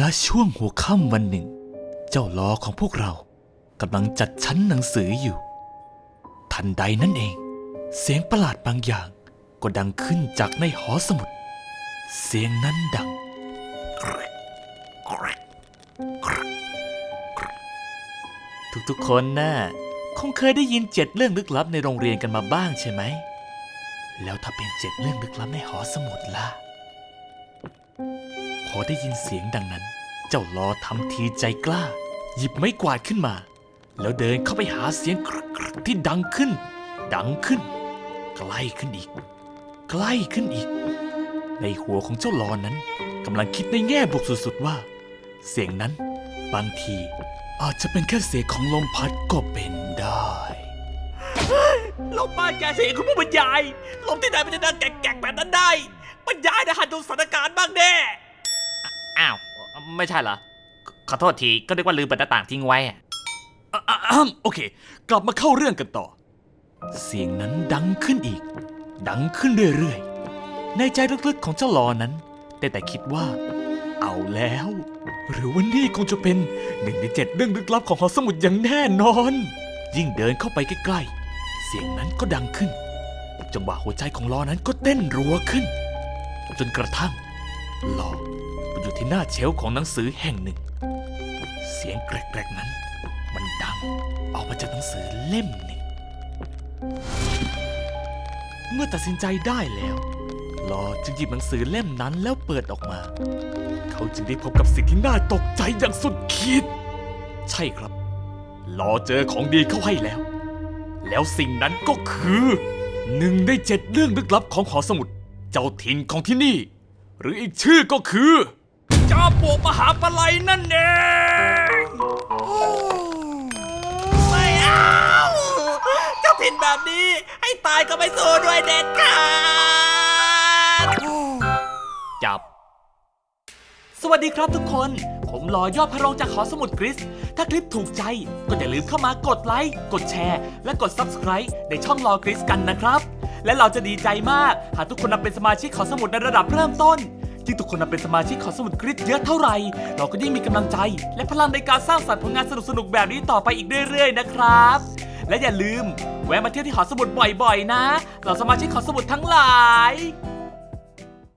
ณช่วงหัวค่ำวันหนึ่ง เจ้าล้อของพวกเรากำลังจัดชั้นหนังสืออยู่ ทันใดนั่นเอง เสียงประหลาดบางอย่างก็ดังขึ้นจากในหอสมุด เสียงนั้นดัง ทุกๆคนน่ะคงเคยได้ยินเจ็ดเรื่องลึกลับในโรงเรียนกันมาบ้างใช่ไหม แล้วถ้าเป็นเจ็ดเรื่องลึกลับในหอสมุดล่ะ อได้ยินเสียงดังนั้น เจ้าลอทำทีใจกล้า หยิบไม้กวาดขึ้นมา แล้วเดินเข้าไปหาเสียงกรกรกที่ดังขึ้น ดังขึ้น ใกล้ขึ้นอีก ใกล้ขึ้นอีก ในหัวของเจ้าลอนั้นกำลังคิดในแง่บวกสุดๆว่า เสียงนั้นบางที อาจจะเป็นแค่เสียงของลมพัดก็เป็นได้ลมบ้านแกเสียงคุณผู้บรรยาย ลมที่ไหนมันจะดังแกกๆแบบนั้นได้บรรยายนะหันดูสถานการณ์บ้างแน่ อ้าว ไม่ใช่เหรอ ขอโทษที ก็นึกว่าลืมเปิดหน้าต่างทิ้งไว้อะอะอะอะโอเค กลับมาเข้าเรื่องกันต่อ เสียงนั้นดังขึ้นอีก ดังขึ้นเรื่อยๆ ในใจลึกๆของเจ้าลอนั้น แต่แต่คิดว่า เอาแล้ว หรือว่านี่คงจะเป็นหนึ่งในเจ็ดเรื่องลึกลับของหอสมุดอย่างแน่นอน ยิ่งเดินเข้าไปใกล้ๆ เสียงนั้นก็ดังขึ้น จังหวะหัวใจของลอนั้นก็เต้นรัวขึ้น จนกระทั่งลอ อยู่ที่หน้าเชลฟ์ของหนังสือแห่งหนึ่ง เสียงแกรกๆนั้น มันดังออกมาจากหนังสือเล่มหนึ่ง เมื่อตัดสินใจได้แล้วลอจึงหยิบหนังสือเล่มนั้นแล้วเปิดออกมา เขาจึงได้พบกับสิ่งที่น่าตกใจอย่างสุดขีด ใช่ครับ ลอเจอของดีเข้าให้แล้ว แล้วสิ่งนั้นก็คือหนึ่งในเจ็ดเรื่องลึกลับของหอสมุด เจ้าถิ่นของที่นี่ หรืออีกชื่อก็คือ จอมปลวกมหาปลัยนั่นเองไม่เอาเจ้าถิ่นแบบนี้ ให้ตายก็ไม่สู้ด้วยเด็ดขาดจับ สวัสดีครับทุกคน ผมรอยอดพระรงจากหอสมุดคริส ถ้าคลิปถูกใจ ก็อย่าลืมเข้ามากดไลค์ กดแชร์ และกด Subscribe ในช่องรอคริสกันนะครับ และเราจะดีใจมาก หากทุกคนนำเป็นสมาชิกขอสมุดในระดับเริ่มต้น ยิ่งทุกคนนำเป็นสมาชิกขอสมุดกริสเยอะเท่าไหร่ เราก็ยิ่งมีกำลังใจ และพลังในการสร้างสรรค์ผลงานสนุกๆแบบนี้ต่อไปอีกเรื่อยๆนะครับ และอย่าลืม แวะมาเที่ยวที่หอสมุดบ่อยๆ นะ เราสมาชิกขอสมุดทั้งหลาย